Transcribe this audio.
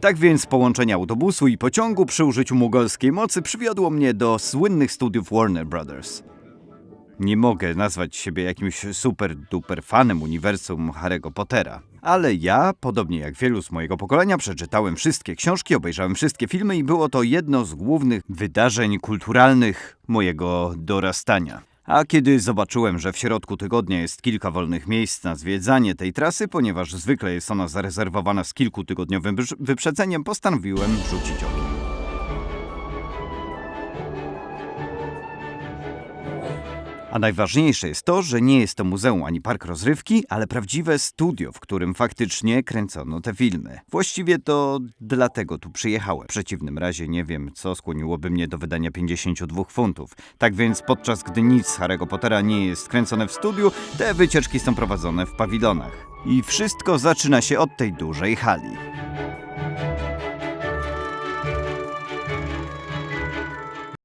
Tak więc połączenie autobusu i pociągu przy użyciu mugolskiej mocy przywiodło mnie do słynnych studiów Warner Brothers. Nie mogę nazwać siebie jakimś super duper fanem uniwersum Harry'ego Pottera. Ale ja, podobnie jak wielu z mojego pokolenia, przeczytałem wszystkie książki, obejrzałem wszystkie filmy i było to jedno z głównych wydarzeń kulturalnych mojego dorastania. A kiedy zobaczyłem, że w środku tygodnia jest kilka wolnych miejsc na zwiedzanie tej trasy, ponieważ zwykle jest ona zarezerwowana z kilkutygodniowym wyprzedzeniem, postanowiłem rzucić okiem. A najważniejsze jest to, że nie jest to muzeum ani park rozrywki, ale prawdziwe studio, w którym faktycznie kręcono te filmy. Właściwie to dlatego tu przyjechałem. W przeciwnym razie nie wiem, co skłoniłoby mnie do wydania 52 funtów. Tak więc podczas gdy nic z Harry'ego Pottera nie jest kręcone w studiu, te wycieczki są prowadzone w pawilonach. I wszystko zaczyna się od tej dużej hali.